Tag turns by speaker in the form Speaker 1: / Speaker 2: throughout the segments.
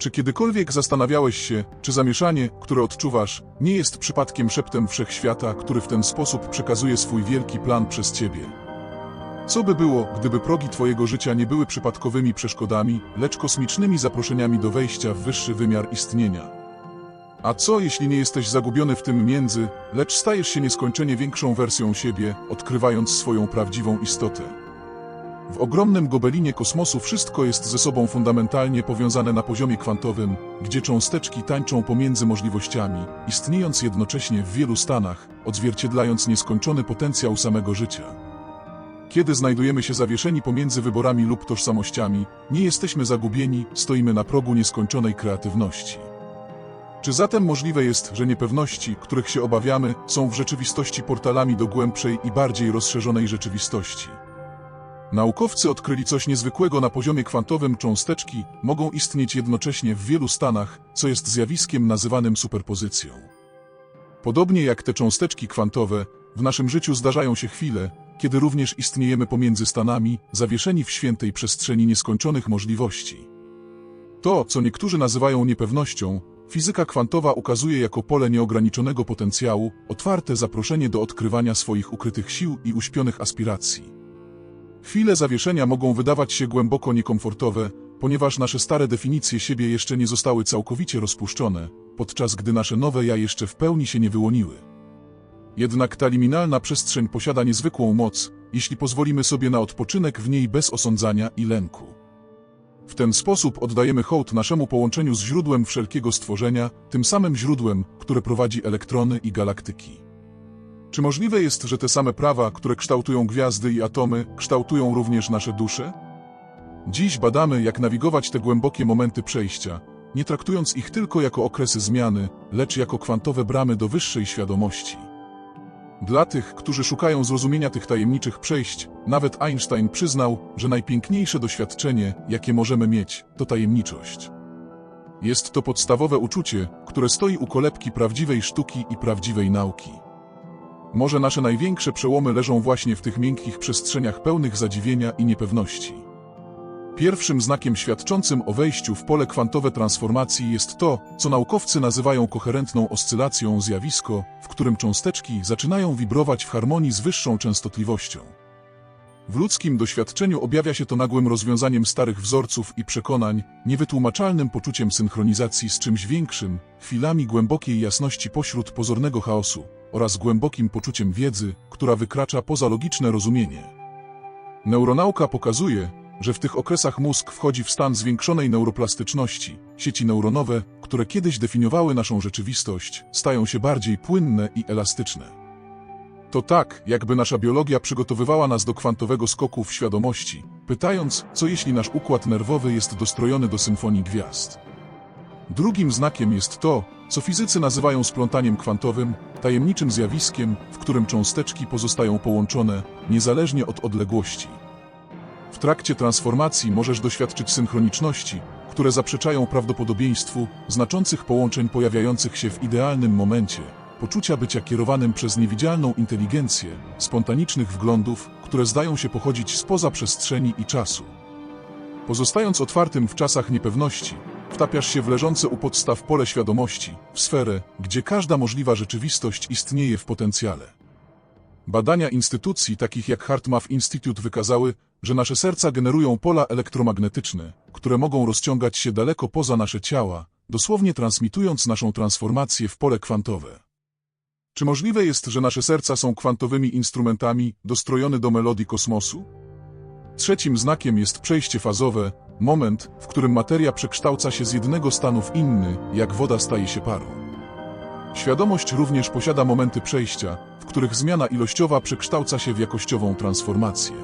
Speaker 1: Czy kiedykolwiek zastanawiałeś się, czy zamieszanie, które odczuwasz, nie jest przypadkiem szeptem wszechświata, który w ten sposób przekazuje swój wielki plan przez ciebie? Co by było, gdyby progi twojego życia nie były przypadkowymi przeszkodami, lecz kosmicznymi zaproszeniami do wejścia w wyższy wymiar istnienia? A co, jeśli nie jesteś zagubiony w tym między, lecz stajesz się nieskończenie większą wersją siebie, odkrywając swoją prawdziwą istotę? W ogromnym gobelinie kosmosu wszystko jest ze sobą fundamentalnie powiązane na poziomie kwantowym, gdzie cząsteczki tańczą pomiędzy możliwościami, istniejąc jednocześnie w wielu stanach, odzwierciedlając nieskończony potencjał samego życia. Kiedy znajdujemy się zawieszeni pomiędzy wyborami lub tożsamościami, nie jesteśmy zagubieni, stoimy na progu nieskończonej kreatywności. Czy zatem możliwe jest, że niepewności, których się obawiamy, są w rzeczywistości portalami do głębszej i bardziej rozszerzonej rzeczywistości? Naukowcy odkryli coś niezwykłego na poziomie kwantowym cząsteczki mogą istnieć jednocześnie w wielu stanach, co jest zjawiskiem nazywanym superpozycją. Podobnie jak te cząsteczki kwantowe, w naszym życiu zdarzają się chwile, kiedy również istniejemy pomiędzy stanami, zawieszeni w świętej przestrzeni nieskończonych możliwości. To, co niektórzy nazywają niepewnością, fizyka kwantowa ukazuje jako pole nieograniczonego potencjału, otwarte zaproszenie do odkrywania swoich ukrytych sił i uśpionych aspiracji. Chwile zawieszenia mogą wydawać się głęboko niekomfortowe, ponieważ nasze stare definicje siebie jeszcze nie zostały całkowicie rozpuszczone, podczas gdy nasze nowe ja jeszcze w pełni się nie wyłoniły. Jednak ta liminalna przestrzeń posiada niezwykłą moc, jeśli pozwolimy sobie na odpoczynek w niej bez osądzania i lęku. W ten sposób oddajemy hołd naszemu połączeniu z źródłem wszelkiego stworzenia, tym samym źródłem, które prowadzi elektrony i galaktyki. Czy możliwe jest, że te same prawa, które kształtują gwiazdy i atomy, kształtują również nasze dusze? Dziś badamy, jak nawigować te głębokie momenty przejścia, nie traktując ich tylko jako okresy zmiany, lecz jako kwantowe bramy do wyższej świadomości. Dla tych, którzy szukają zrozumienia tych tajemniczych przejść, nawet Einstein przyznał, że najpiękniejsze doświadczenie, jakie możemy mieć, to tajemniczość. Jest to podstawowe uczucie, które stoi u kolebki prawdziwej sztuki i prawdziwej nauki. Może nasze największe przełomy leżą właśnie w tych miękkich przestrzeniach pełnych zadziwienia i niepewności. Pierwszym znakiem świadczącym o wejściu w pole kwantowe transformacji jest to, co naukowcy nazywają koherentną oscylacją zjawisko, w którym cząsteczki zaczynają wibrować w harmonii z wyższą częstotliwością. W ludzkim doświadczeniu objawia się to nagłym rozwiązaniem starych wzorców i przekonań, niewytłumaczalnym poczuciem synchronizacji z czymś większym, chwilami głębokiej jasności pośród pozornego chaosu oraz głębokim poczuciem wiedzy, która wykracza poza logiczne rozumienie. Neuronauka pokazuje, że w tych okresach mózg wchodzi w stan zwiększonej neuroplastyczności. Sieci neuronowe, które kiedyś definiowały naszą rzeczywistość, stają się bardziej płynne i elastyczne. To tak, jakby nasza biologia przygotowywała nas do kwantowego skoku w świadomości, pytając, co jeśli nasz układ nerwowy jest dostrojony do symfonii gwiazd. Drugim znakiem jest to, co fizycy nazywają splątaniem kwantowym, tajemniczym zjawiskiem, w którym cząsteczki pozostają połączone, niezależnie od odległości. W trakcie transformacji możesz doświadczyć synchroniczności, które zaprzeczają prawdopodobieństwu znaczących połączeń pojawiających się w idealnym momencie, poczucia bycia kierowanym przez niewidzialną inteligencję, spontanicznych wglądów, które zdają się pochodzić spoza przestrzeni i czasu. Pozostając otwartym w czasach niepewności, wtapiasz się w leżące u podstaw pole świadomości, w sferę, gdzie każda możliwa rzeczywistość istnieje w potencjale. Badania instytucji takich jak HeartMath Institute wykazały, że nasze serca generują pola elektromagnetyczne, które mogą rozciągać się daleko poza nasze ciała, dosłownie transmitując naszą transformację w pole kwantowe. Czy możliwe jest, że nasze serca są kwantowymi instrumentami dostrojone do melodii kosmosu? Trzecim znakiem jest przejście fazowe, moment, w którym materia przekształca się z jednego stanu w inny, jak woda staje się parą. Świadomość również posiada momenty przejścia, w których zmiana ilościowa przekształca się w jakościową transformację.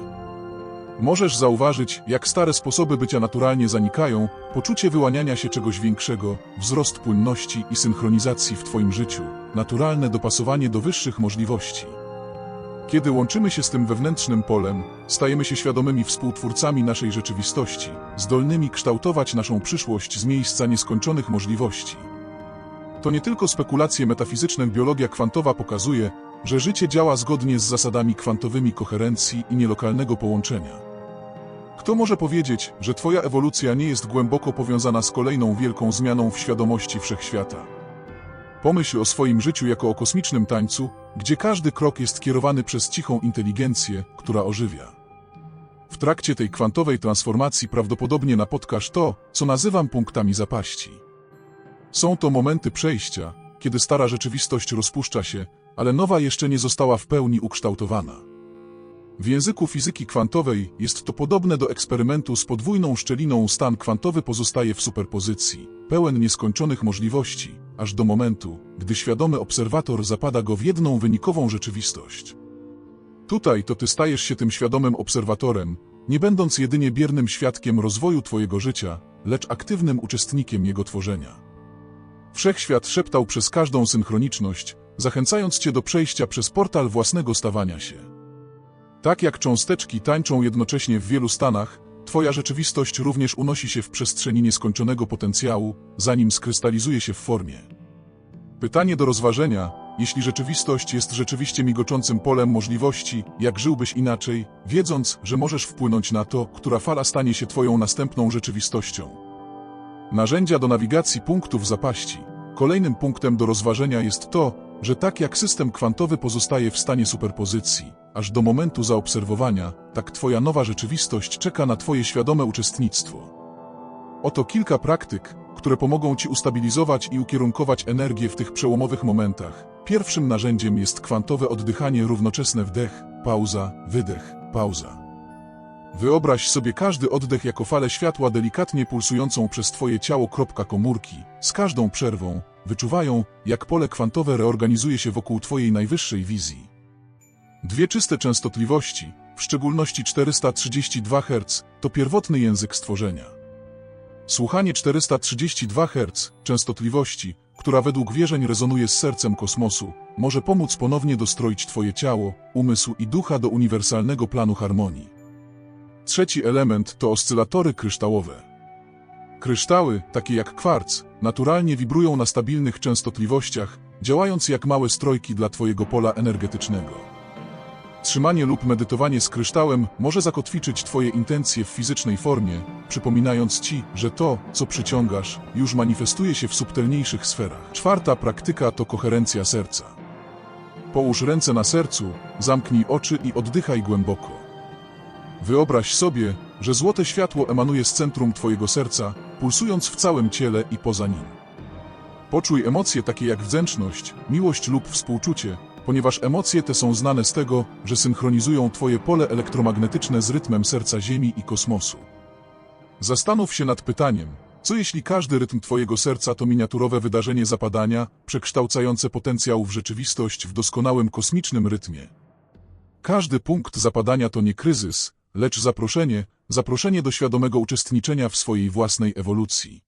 Speaker 1: Możesz zauważyć, jak stare sposoby bycia naturalnie zanikają, poczucie wyłaniania się czegoś większego, wzrost płynności i synchronizacji w Twoim życiu, naturalne dopasowanie do wyższych możliwości. Kiedy łączymy się z tym wewnętrznym polem, stajemy się świadomymi współtwórcami naszej rzeczywistości, zdolnymi kształtować naszą przyszłość z miejsca nieskończonych możliwości. To nie tylko spekulacje metafizyczne, biologia kwantowa pokazuje, że życie działa zgodnie z zasadami kwantowymi koherencji i nielokalnego połączenia. Kto może powiedzieć, że Twoja ewolucja nie jest głęboko powiązana z kolejną wielką zmianą w świadomości wszechświata? Pomyśl o swoim życiu jako o kosmicznym tańcu, gdzie każdy krok jest kierowany przez cichą inteligencję, która ożywia. W trakcie tej kwantowej transformacji prawdopodobnie napotkasz to, co nazywam punktami zapaści. Są to momenty przejścia, kiedy stara rzeczywistość rozpuszcza się, ale nowa jeszcze nie została w pełni ukształtowana. W języku fizyki kwantowej jest to podobne do eksperymentu z podwójną szczeliną. Stan kwantowy pozostaje w superpozycji, pełen nieskończonych możliwości, aż do momentu, gdy świadomy obserwator zapada go w jedną wynikową rzeczywistość. Tutaj to ty stajesz się tym świadomym obserwatorem, nie będąc jedynie biernym świadkiem rozwoju twojego życia, lecz aktywnym uczestnikiem jego tworzenia. Wszechświat szeptał przez każdą synchroniczność, zachęcając cię do przejścia przez portal własnego stawania się. Tak jak cząsteczki tańczą jednocześnie w wielu stanach, Twoja rzeczywistość również unosi się w przestrzeni nieskończonego potencjału, zanim skrystalizuje się w formie. Pytanie do rozważenia, jeśli rzeczywistość jest rzeczywiście migoczącym polem możliwości, jak żyłbyś inaczej, wiedząc, że możesz wpłynąć na to, która fala stanie się Twoją następną rzeczywistością. Narzędzia do nawigacji punktów zapaści. Kolejnym punktem do rozważenia jest to, że tak jak system kwantowy pozostaje w stanie superpozycji, aż do momentu zaobserwowania, tak Twoja nowa rzeczywistość czeka na Twoje świadome uczestnictwo. Oto kilka praktyk, które pomogą Ci ustabilizować i ukierunkować energię w tych przełomowych momentach. Pierwszym narzędziem jest kwantowe oddychanie równoczesne wdech, pauza, wydech, pauza. Wyobraź sobie każdy oddech jako falę światła delikatnie pulsującą przez Twoje ciało. Kropka komórki, z każdą przerwą, wyczuwają, jak pole kwantowe reorganizuje się wokół Twojej najwyższej wizji. Dwie czyste częstotliwości, w szczególności 432 Hz, to pierwotny język stworzenia. Słuchanie 432 Hz częstotliwości, która według wierzeń rezonuje z sercem kosmosu, może pomóc ponownie dostroić Twoje ciało, umysł i ducha do uniwersalnego planu harmonii. Trzeci element to oscylatory kryształowe. Kryształy, takie jak kwarc, naturalnie wibrują na stabilnych częstotliwościach, działając jak małe strojki dla Twojego pola energetycznego. Trzymanie lub medytowanie z kryształem może zakotwiczyć Twoje intencje w fizycznej formie, przypominając Ci, że to, co przyciągasz, już manifestuje się w subtelniejszych sferach. Czwarta praktyka to koherencja serca. Połóż ręce na sercu, zamknij oczy i oddychaj głęboko. Wyobraź sobie, że złote światło emanuje z centrum Twojego serca, pulsując w całym ciele i poza nim. Poczuj emocje takie jak wdzięczność, miłość lub współczucie, ponieważ emocje te są znane z tego, że synchronizują Twoje pole elektromagnetyczne z rytmem serca Ziemi i kosmosu. Zastanów się nad pytaniem, co jeśli każdy rytm Twojego serca to miniaturowe wydarzenie zapadania, przekształcające potencjał w rzeczywistość w doskonałym kosmicznym rytmie? Każdy punkt zapadania to nie kryzys, lecz zaproszenie, zaproszenie do świadomego uczestniczenia w swojej własnej ewolucji.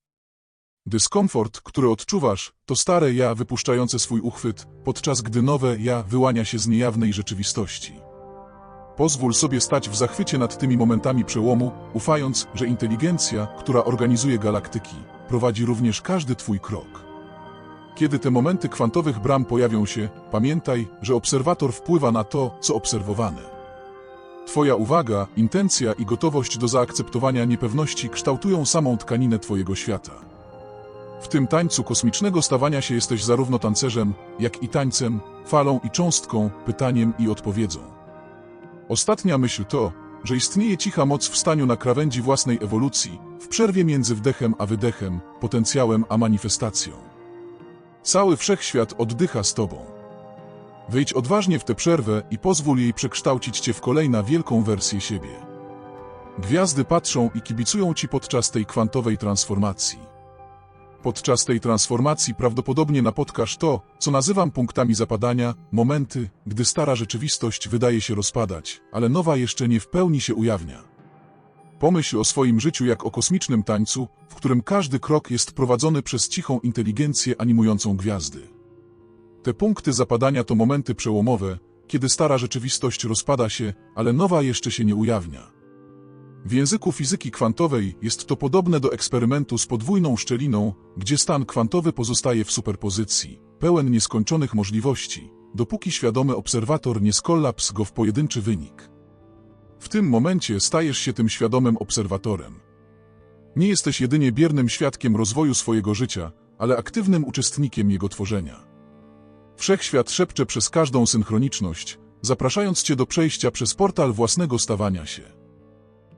Speaker 1: Dyskomfort, który odczuwasz, to stare ja wypuszczające swój uchwyt, podczas gdy nowe ja wyłania się z niejawnej rzeczywistości. Pozwól sobie stać w zachwycie nad tymi momentami przełomu, ufając, że inteligencja, która organizuje galaktyki, prowadzi również każdy Twój krok. Kiedy te momenty kwantowych bram pojawią się, pamiętaj, że obserwator wpływa na to, co obserwowane. Twoja uwaga, intencja i gotowość do zaakceptowania niepewności kształtują samą tkaninę Twojego świata. W tym tańcu kosmicznego stawania się jesteś zarówno tancerzem, jak i tańcem, falą i cząstką, pytaniem i odpowiedzą. Ostatnia myśl to, że istnieje cicha moc w staniu na krawędzi własnej ewolucji, w przerwie między wdechem a wydechem, potencjałem a manifestacją. Cały wszechświat oddycha z Tobą. Wejdź odważnie w tę przerwę i pozwól jej przekształcić Cię w kolejna wielką wersję siebie. Gwiazdy patrzą i kibicują Ci podczas tej kwantowej transformacji. Podczas tej transformacji prawdopodobnie napotkasz to, co nazywam punktami zapadania, momenty, gdy stara rzeczywistość wydaje się rozpadać, ale nowa jeszcze nie w pełni się ujawnia. Pomyśl o swoim życiu jak o kosmicznym tańcu, w którym każdy krok jest prowadzony przez cichą inteligencję animującą gwiazdy. Te punkty zapadania to momenty przełomowe, kiedy stara rzeczywistość rozpada się, ale nowa jeszcze się nie ujawnia. W języku fizyki kwantowej jest to podobne do eksperymentu z podwójną szczeliną, gdzie stan kwantowy pozostaje w superpozycji, pełen nieskończonych możliwości, dopóki świadomy obserwator nie skolaps go w pojedynczy wynik. W tym momencie stajesz się tym świadomym obserwatorem. Nie jesteś jedynie biernym świadkiem rozwoju swojego życia, ale aktywnym uczestnikiem jego tworzenia. Wszechświat szepcze przez każdą synchroniczność, zapraszając cię do przejścia przez portal własnego stawania się.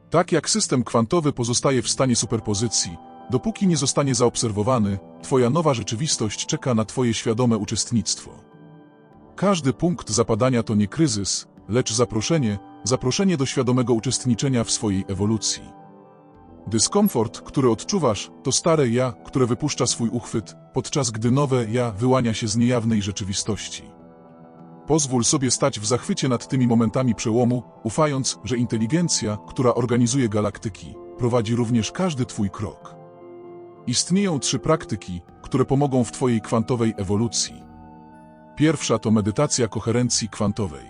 Speaker 1: Tak jak system kwantowy pozostaje w stanie superpozycji, dopóki nie zostanie zaobserwowany, twoja nowa rzeczywistość czeka na twoje świadome uczestnictwo. Każdy punkt zapadania to nie kryzys, lecz zaproszenie, zaproszenie do świadomego uczestniczenia w swojej ewolucji. Dyskomfort, który odczuwasz, to stare ja, które wypuszcza swój uchwyt, podczas gdy nowe ja wyłania się z niejawnej rzeczywistości. Pozwól sobie stać w zachwycie nad tymi momentami przełomu, ufając, że inteligencja, która organizuje galaktyki, prowadzi również każdy twój krok. Istnieją trzy praktyki, które pomogą w twojej kwantowej ewolucji. Pierwsza to medytacja koherencji kwantowej.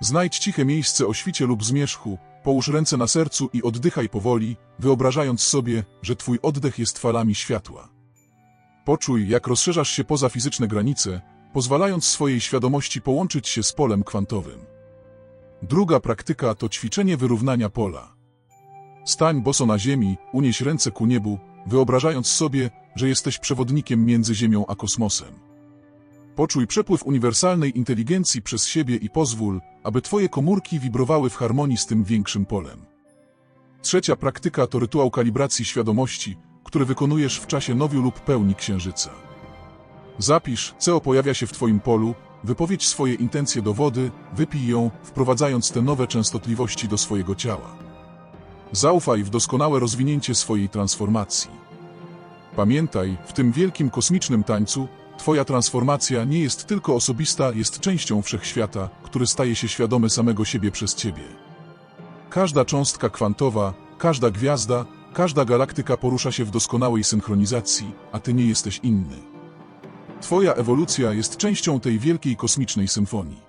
Speaker 1: Znajdź ciche miejsce o świcie lub zmierzchu, połóż ręce na sercu i oddychaj powoli, wyobrażając sobie, że twój oddech jest falami światła. Poczuj, jak rozszerzasz się poza fizyczne granice, pozwalając swojej świadomości połączyć się z polem kwantowym. Druga praktyka to ćwiczenie wyrównania pola. Stań boso na ziemi, unieś ręce ku niebu, wyobrażając sobie, że jesteś przewodnikiem między Ziemią a kosmosem. Poczuj przepływ uniwersalnej inteligencji przez siebie i pozwól, aby Twoje komórki wibrowały w harmonii z tym większym polem. Trzecia praktyka to rytuał kalibracji świadomości, który wykonujesz w czasie nowiu lub pełni księżyca. Zapisz, co pojawia się w Twoim polu, wypowiedź swoje intencje do wody, wypij ją, wprowadzając te nowe częstotliwości do swojego ciała. Zaufaj w doskonałe rozwinięcie swojej transformacji. Pamiętaj, w tym wielkim kosmicznym tańcu, Twoja transformacja nie jest tylko osobista, jest częścią wszechświata, który staje się świadomy samego siebie przez Ciebie. Każda cząstka kwantowa, każda gwiazda, każda galaktyka porusza się w doskonałej synchronizacji, a Ty nie jesteś inny. Twoja ewolucja jest częścią tej wielkiej kosmicznej symfonii.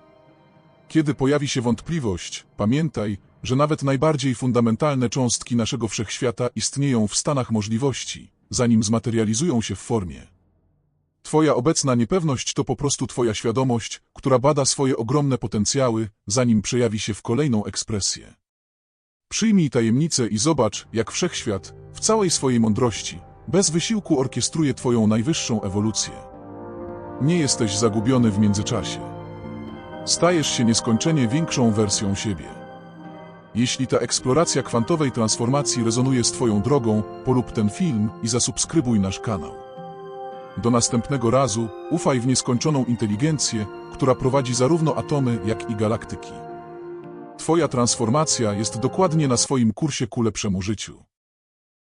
Speaker 1: Kiedy pojawi się wątpliwość, pamiętaj, że nawet najbardziej fundamentalne cząstki naszego wszechświata istnieją w stanach możliwości, zanim zmaterializują się w formie. Twoja obecna niepewność to po prostu Twoja świadomość, która bada swoje ogromne potencjały, zanim przejawi się w kolejną ekspresję. Przyjmij tajemnicę i zobacz, jak wszechświat, w całej swojej mądrości, bez wysiłku orkiestruje Twoją najwyższą ewolucję. Nie jesteś zagubiony w międzyczasie. Stajesz się nieskończenie większą wersją siebie. Jeśli ta eksploracja kwantowej transformacji rezonuje z Twoją drogą, polub ten film i zasubskrybuj nasz kanał. Do następnego razu ufaj w nieskończoną inteligencję, która prowadzi zarówno atomy, jak i galaktyki. Twoja transformacja jest dokładnie na swoim kursie ku lepszemu życiu.